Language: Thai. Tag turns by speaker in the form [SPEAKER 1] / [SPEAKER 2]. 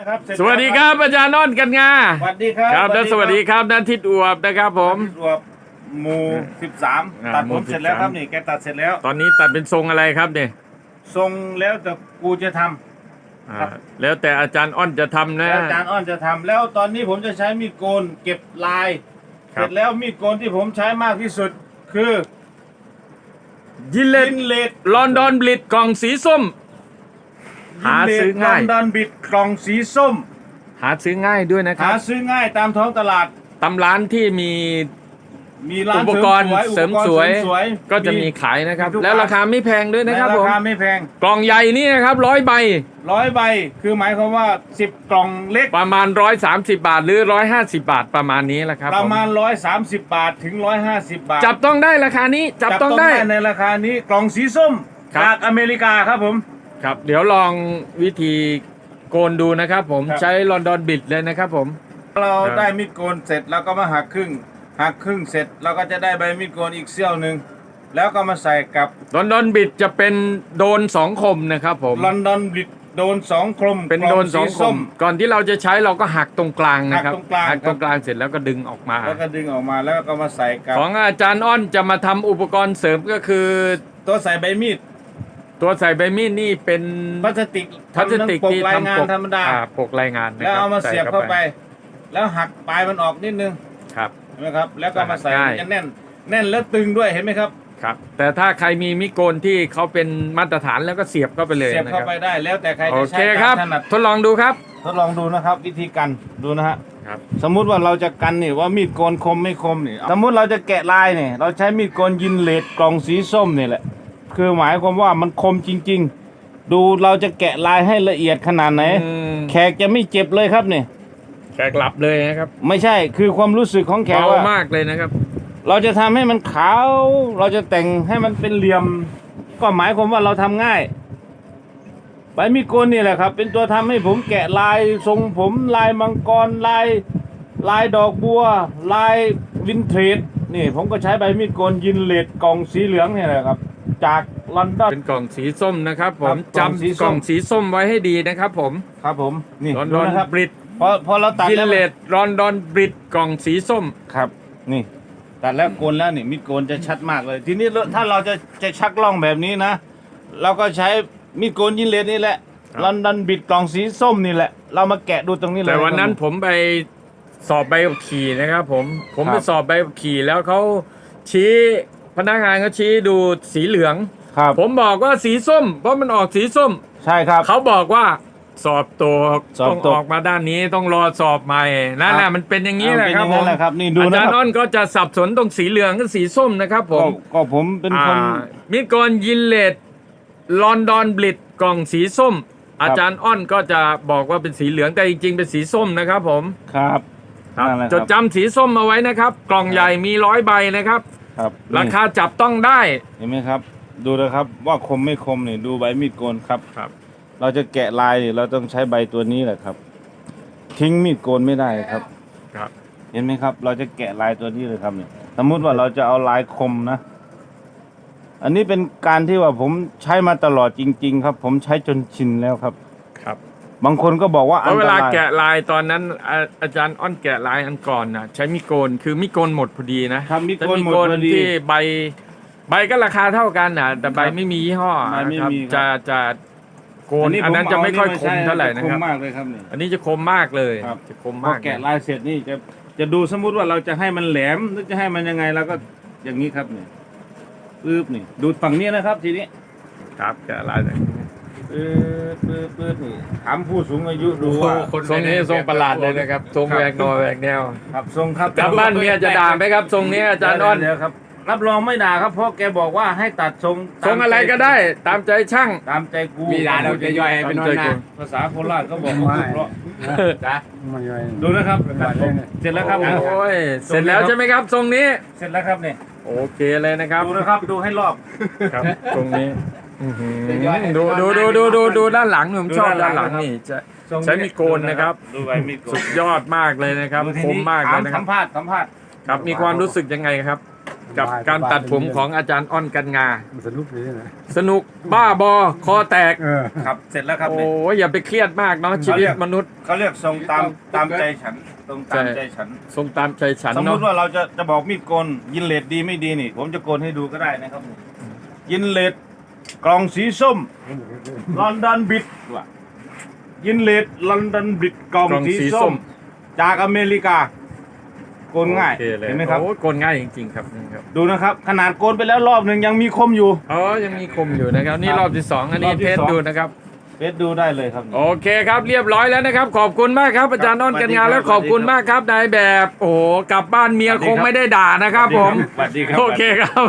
[SPEAKER 1] นะครับเร็จ
[SPEAKER 2] สวัสดีครับอาจารย์นนท์กันงา
[SPEAKER 1] สวัสดีครับ
[SPEAKER 2] ครับและสวัสดีครับนันทิดอวบนะครับ ผม
[SPEAKER 1] รวบหมู่สิบสาม
[SPEAKER 2] อ่า
[SPEAKER 1] ตัด
[SPEAKER 2] ห
[SPEAKER 1] ผ
[SPEAKER 2] มู่
[SPEAKER 1] มเสร็จแล้ว
[SPEAKER 2] 13
[SPEAKER 1] ครับนี่แกตัดเสร็จแล้ว
[SPEAKER 2] ตอนนี้ตัดเป็นทรงอะไรครับเนี่ย
[SPEAKER 1] ทรงแล้วแต่กูจะทำ
[SPEAKER 2] อ่าแล้วแต่อาจารย์อ้อนจะทำนะ
[SPEAKER 1] แล้วอาจารย์อ้อนจะทำแล้วตอนนี้ผมจะใช้มีดโกนเก็บลาย
[SPEAKER 2] ครับ
[SPEAKER 1] เสร็จแล้วมีดโกนที่ผมใช้มากที่สุดคือ
[SPEAKER 2] ยินเล
[SPEAKER 1] ลิ
[SPEAKER 2] น
[SPEAKER 1] นเลด
[SPEAKER 2] ลอนดอนบลิดกล่องสีส้ม หาซื้อง่าย
[SPEAKER 1] ลอนดอนบิดกล่องสีส้ม
[SPEAKER 2] หาซื้อง่ายด้วยนะค
[SPEAKER 1] หา
[SPEAKER 2] รับ
[SPEAKER 1] ซื้อง่ายตามท้องตลาด
[SPEAKER 2] ตำร้านที่มี
[SPEAKER 1] มีร้าน
[SPEAKER 2] อุปกรณ์เสริมสวย
[SPEAKER 1] อุปกรณ์เสริมสวย
[SPEAKER 2] ก็จะมีขายนะครับ
[SPEAKER 1] มีทุก
[SPEAKER 2] แล้วราคาไม่แพงด้วยนะครับ
[SPEAKER 1] และ
[SPEAKER 2] ผม
[SPEAKER 1] ราคาไม่แพง
[SPEAKER 2] กล่องใหญ่นี่นะครับร้อยใบ
[SPEAKER 1] ร้อยใบคือหมายความว่า 10 กล่องเล็ก
[SPEAKER 2] ประมาณร้อยสามสิบาทหรือร้อยห้าสิบาทประมาณนี้แหละครับ
[SPEAKER 1] ประมาณ
[SPEAKER 2] ผ
[SPEAKER 1] 130 บาทถึง 150 บาท
[SPEAKER 2] จับต้องได้ราคานี้จับต้องได้
[SPEAKER 1] ในราคานี้กล่องสีส้ม
[SPEAKER 2] ครับ
[SPEAKER 1] จากอเมริกาครับผม
[SPEAKER 2] ครับ เดี๋ยวลองวิธีโกนดูนะครับ ผม
[SPEAKER 1] ครับ
[SPEAKER 2] ใช้ลอนดอนบิดเลยนะครับผม
[SPEAKER 1] เรา
[SPEAKER 2] ครับ
[SPEAKER 1] ได้มีดโกนเสร็จแล้วก็มาหักครึ่งหักครึ่งเสร็จเราก็จะได้ใบมีดโกนอีกเสี้ยวหนึ่งแล้วก็มาใส่กับ
[SPEAKER 2] ลอนดอนบิดจะเป็นโดนสองคมนะครับผม
[SPEAKER 1] ลอนดอนบิดโดนสองคม
[SPEAKER 2] เป็น
[SPEAKER 1] กล่
[SPEAKER 2] โดนสอง
[SPEAKER 1] สี
[SPEAKER 2] ค
[SPEAKER 1] ส้
[SPEAKER 2] มก่อนที่เราจะใช้เราก็หักตรงกลางนะครับ
[SPEAKER 1] หักตรงกลาง
[SPEAKER 2] หัก
[SPEAKER 1] ครับ
[SPEAKER 2] ตรงกลางเสร็จแล้วก็ดึงออกมา
[SPEAKER 1] แล้วก็ดึงออกมาแล้วก็มาใส่กับ
[SPEAKER 2] ของอาจารย์อ้อนจะมาทำอุปกรณ์เสริมก็คือ
[SPEAKER 1] ตัวใส่ใบมีด
[SPEAKER 2] ตัวใส่ใบมีดนี่เป็น
[SPEAKER 1] พลาสติก
[SPEAKER 2] พลาสติก
[SPEAKER 1] ปก
[SPEAKER 2] ที่
[SPEAKER 1] รายงาน
[SPEAKER 2] ทำปก
[SPEAKER 1] ธรรมดา
[SPEAKER 2] อ่ปกรายงานนะ
[SPEAKER 1] แล้ว
[SPEAKER 2] ครับ
[SPEAKER 1] เอามาเสียบ
[SPEAKER 2] ใเข้า
[SPEAKER 1] ไป แล้วหักปลายมันออกนิดนึง
[SPEAKER 2] ครับ
[SPEAKER 1] นะครับ แล้วก็มาใส่
[SPEAKER 2] ง่าย
[SPEAKER 1] จะแน่น แน่นแล้วตึงด้วยเห็นไหมครับ
[SPEAKER 2] ครับ แต่ถ้าใครมีมิโกนที่เขาเป็นมาตรฐานแล้วก็เสียบเข้าไปเลย
[SPEAKER 1] เสียบ
[SPEAKER 2] นะค
[SPEAKER 1] เข้า
[SPEAKER 2] รับ
[SPEAKER 1] ไปได้แล้วแต่ใคร
[SPEAKER 2] โอ
[SPEAKER 1] จะ
[SPEAKER 2] เค
[SPEAKER 1] ใช้
[SPEAKER 2] ค
[SPEAKER 1] ตา
[SPEAKER 2] รั
[SPEAKER 1] ม
[SPEAKER 2] บ
[SPEAKER 1] ถนัด
[SPEAKER 2] ทดลองดูครับ
[SPEAKER 1] ทดลองดูนะครับ วิธีกันดูนะฮะ
[SPEAKER 2] ครับ
[SPEAKER 1] สมมุติว่าเราจะกันนี่ว่ามีดโกนคมไม่คมนี่สมมุติเราจะแกะลายนี่เราใช้มีดโกนยินเลดกล่องสีส้มนี่แหละ คือหมายความว่ามันคมจริง ๆ ดูเราจะแกะลายให้ละเอียดขนาดไหน
[SPEAKER 2] อืม
[SPEAKER 1] แขกจะไม่เจ็บเลยครับนี่
[SPEAKER 2] แขกหลับเลยนะครับ
[SPEAKER 1] ไม่ใช่คือความรู้สึกของแขก
[SPEAKER 2] เบา
[SPEAKER 1] ว่า
[SPEAKER 2] มากเลยนะครับ
[SPEAKER 1] เราจะทำให้มันขาว เราจะแต่งให้มันเป็นเหลี่ยม ก็หมายความว่าเราทำง่ายใบมีดโกนนี่แหละครับ เป็นตัวทำให้ผมแกะลายทรงผมลายมังกรลาย ลายดอกบัว ลายวินเทจนี่ผมก็ใช้ใบมีดโกนยินเลดกล่องสีเหลืองเนี่ยแหละครับ จากลอนดอน
[SPEAKER 2] เป็นกล่องสีส้มนะครับผ
[SPEAKER 1] ครั
[SPEAKER 2] ม
[SPEAKER 1] บกล่องสีส้ม
[SPEAKER 2] จำกล่องสีส้มไว้ให้ดีนะครับ ผม
[SPEAKER 1] ครับผมนี่
[SPEAKER 2] ลอน
[SPEAKER 1] ดู
[SPEAKER 2] ดอน
[SPEAKER 1] นะครับ
[SPEAKER 2] บริด
[SPEAKER 1] พอพอเราตัด
[SPEAKER 2] ยิน
[SPEAKER 1] แล้ว
[SPEAKER 2] เลดลอนดอนบริดกล่องสีส้ม
[SPEAKER 1] ครับ นี่ ตัดแล้วโกนแล้วนี่มีดโกนจะชัดมากเลย ทีนี้ถ้าเราจะจะชักล่องแบบนี้นะ เราก็ใช้มีดโกนยินเลดนี่แหละ
[SPEAKER 2] ครับ
[SPEAKER 1] ลอนดอนบิดกล่องสีส้มนี่แหละ เรามาแกะดูตรงนี้เลย
[SPEAKER 2] แต่วันนั้น
[SPEAKER 1] ครับ
[SPEAKER 2] ผมไปสอบใบขับขี่นะครับ ผมผม
[SPEAKER 1] ครับ
[SPEAKER 2] ไปสอบใบขับขี่แล้วเขาชี้ พนักงานเขาชี้ดูสีเหลือง
[SPEAKER 1] ครับ
[SPEAKER 2] ผมบอกว่าสีส้ม เพราะมันออกสีส้ม
[SPEAKER 1] ใช่ครับ
[SPEAKER 2] เขาบอกว่าสอบตก
[SPEAKER 1] สอบ
[SPEAKER 2] ต้อง
[SPEAKER 1] ตก
[SPEAKER 2] ออกมาด้านนี้ต้องรอสอบใหม่นั่นแห
[SPEAKER 1] ครั
[SPEAKER 2] ละ
[SPEAKER 1] บ
[SPEAKER 2] มันเป็นอย่างนี้แหละ
[SPEAKER 1] เป็น
[SPEAKER 2] ค
[SPEAKER 1] อ
[SPEAKER 2] รับ
[SPEAKER 1] ย่าง
[SPEAKER 2] ผ
[SPEAKER 1] นั้น
[SPEAKER 2] ม
[SPEAKER 1] แหละครับนี่ดู
[SPEAKER 2] อา
[SPEAKER 1] นะ
[SPEAKER 2] จาร
[SPEAKER 1] ค
[SPEAKER 2] ย์
[SPEAKER 1] รับ
[SPEAKER 2] อ้นก็จะสับสนตรงสีเหลืองกับสีส้มนะครับผ
[SPEAKER 1] ก็
[SPEAKER 2] ม
[SPEAKER 1] ก็ผมเป็นคน
[SPEAKER 2] อ่ามิกรยินเลดลอนดอนบลิดกล่องสีส้ม อาจารย์อ้อนก็จะบอกว่าเป็นสีเหลืองแต่จริงๆเป็นสีส้มนะครับผม
[SPEAKER 1] ครับ
[SPEAKER 2] ครับ
[SPEAKER 1] นั่นแหละ
[SPEAKER 2] จดจำสีส้มเอาไว้นะครับ กล่องใหญ่มีร้อยใบนะครับ
[SPEAKER 1] ครับ
[SPEAKER 2] รา
[SPEAKER 1] นี่
[SPEAKER 2] คาจับต้องได้
[SPEAKER 1] เห็นไหมครับ ดูนะครับว่าคมไม่คมนี่ดูใบมีดโกนครับ
[SPEAKER 2] ครับ
[SPEAKER 1] เราจะแกะลายนี่เราต้องใช้ใบตัวนี้แหละครับ ทิ้งมีดโกนไม่ได้ครับ
[SPEAKER 2] ครับ
[SPEAKER 1] เห็นไหมครับ เราจะแกะลายตัวนี้เลยครับเนี่ยสมมุติว่าเราจะเอาลายคมนะ อันนี้เป็นการที่ว่าผมใช้มาตลอดจริง ๆ ครับ ผมใช้จนชินแล้วครับ
[SPEAKER 2] ครั บ
[SPEAKER 1] บางคนก็บอกว่า
[SPEAKER 2] เพ
[SPEAKER 1] อัน
[SPEAKER 2] ราะเว
[SPEAKER 1] ต
[SPEAKER 2] ลารา
[SPEAKER 1] ย
[SPEAKER 2] แกะลายตอนนั้นอาอาจารย์อ้อนแกะลายอันก่อนนะใช้มิโกนคือมิโกนหมดพอดีนะครับ
[SPEAKER 1] มีด
[SPEAKER 2] แต่
[SPEAKER 1] โกนหมดพอดี
[SPEAKER 2] ที่ใบ ใบก็ราคาเท่ากันนะแต่ใบ
[SPEAKER 1] ครับ
[SPEAKER 2] ไม่มียี่ห้อ
[SPEAKER 1] ใบไม่
[SPEAKER 2] นะครับ
[SPEAKER 1] มีครับ
[SPEAKER 2] จะจะโกนอันนั้นจะไม่ค่อยคมเท่าไหร่นะค
[SPEAKER 1] ค
[SPEAKER 2] รั
[SPEAKER 1] ม
[SPEAKER 2] บ
[SPEAKER 1] มากเลยครับเนี่ย
[SPEAKER 2] อันนี้จะคมมากเลย
[SPEAKER 1] ครับ
[SPEAKER 2] จะคม
[SPEAKER 1] พอ
[SPEAKER 2] มาก
[SPEAKER 1] แกะลายเสร็จนี่จะจะดูสมมุติว่าเราจะให้มันแหลมหรือจะให้มันยังไงเราก็อย่างนี้ครับเนี่ยปึ๊บนี่ดูฝั่งนี้นะครับ ทีนี้
[SPEAKER 2] ครับแกะลาย
[SPEAKER 1] ปึ๊บปึ๊บปึ๊บนี่ถามผู้สูงอายุดูว่า
[SPEAKER 2] ทรงนี้ทรงประหลาดเลยนะครับทรงแหวกนอแหวกแนว
[SPEAKER 1] ครับทรงครับ
[SPEAKER 2] กลับบ้านเมียจะด่าไหมครับ ทรงนี้อาจารย์อ้อน
[SPEAKER 1] เดี๋ยวครับ รับรองไม่ด่าครับเพราะแกบอกว่าให้ตัดทรง
[SPEAKER 2] ทรงอะไรก็ได้ ตามใจช่าง
[SPEAKER 1] ตามใจกู
[SPEAKER 3] มีด่าเราจะย่อยให้เป็นนอนนะ
[SPEAKER 1] ภาษาโคราชก็บอกว่าเพราะ
[SPEAKER 3] จ้ะ
[SPEAKER 4] ไม่ย่อย
[SPEAKER 1] ดูนะครับเสร็จแล้วครับ
[SPEAKER 2] โอ้ยเสร็จแล้วใช่ไหมครับ ทรงนี้
[SPEAKER 1] เสร็จแล้วครับเนี่ย
[SPEAKER 2] โอเคเลยนะครับ
[SPEAKER 1] ดูนะครับดูให้รอบ
[SPEAKER 2] ครับ ตรงนี้อื้อหือ ดูดูดูดูดูดูด้านหลังผมชอบ
[SPEAKER 1] ดูด้า
[SPEAKER 2] ด้านน
[SPEAKER 1] ห
[SPEAKER 2] ห
[SPEAKER 1] ลั
[SPEAKER 2] ลั
[SPEAKER 1] ง
[SPEAKER 2] ง
[SPEAKER 1] นะครับ
[SPEAKER 2] นี่จะ
[SPEAKER 1] ทรง
[SPEAKER 2] ใช้มีดโกนนะครับ
[SPEAKER 1] ดูไว้มีดโกน
[SPEAKER 2] สุดยอดมากเลยนะครับ
[SPEAKER 1] ดูที
[SPEAKER 2] คม
[SPEAKER 1] นี้
[SPEAKER 2] มากเลย
[SPEAKER 1] ถาม
[SPEAKER 2] นะครั
[SPEAKER 1] สั
[SPEAKER 2] บ
[SPEAKER 1] มภาษณ์สัมภาษณ์
[SPEAKER 2] ครับมีความรู้สึกยังไงครับ กับการตัดผมของอาจารย์อ้อนกันงา
[SPEAKER 4] มันสนุกดีนะ
[SPEAKER 2] สนุกบ้าบอคอแตก
[SPEAKER 4] เออ
[SPEAKER 1] ครับเสร็จแล้วครับ
[SPEAKER 2] โอ้
[SPEAKER 1] นี่
[SPEAKER 2] ยอย่าไปเครียดมากเนาะชีวิตมนุษย์
[SPEAKER 1] เขาเรียกทรงตามตามใจฉันทรงตาม
[SPEAKER 2] ใช่
[SPEAKER 1] ใจฉัน
[SPEAKER 2] ทรงตามใจฉัน
[SPEAKER 1] สมม
[SPEAKER 2] เนาะ
[SPEAKER 1] ติว่าเราจะจะบอกมีดโกนยินเลดดีไม่ดีนี่ ผมจะโกนให้ดูก็ได้นะครับยินเลด กล่องสีส้มลอนดอนบิดว่ะยินเลดลอนดอนบิดกล่อง
[SPEAKER 2] กล่อง
[SPEAKER 1] สี
[SPEAKER 2] สี
[SPEAKER 1] ส้
[SPEAKER 2] ส้
[SPEAKER 1] ม
[SPEAKER 2] ม
[SPEAKER 1] จากอเมริกาโกนง่าย
[SPEAKER 2] โอคเลย
[SPEAKER 1] เห็นไหมครับ
[SPEAKER 2] โอ้ยโกนง่ายจริง ๆ ครับนี่ครับ
[SPEAKER 1] ดูนะครับ ขนาดโกนไปแล้วรอบหนึ่งยังมีคมอยู่
[SPEAKER 2] อ๋อยังมีคมอยู่นะครับ นี่รอบที่สองอันนี้
[SPEAKER 1] รอบที่
[SPEAKER 2] เทส
[SPEAKER 1] สอง
[SPEAKER 2] ดูนะครับ
[SPEAKER 1] เฟซดูได้เลยครับ
[SPEAKER 2] โอเคครับเรียบร้อยแล้วนะครับ ขอบคุณมากครับอาจารย์อ้อนกันงานแล้วขอบคุณมากครับนายแบบ โอ้โหกลับบ้านเมียคงไม่ได้ด่านะครับผม
[SPEAKER 1] สวัสดีครับ
[SPEAKER 2] โอเคครับ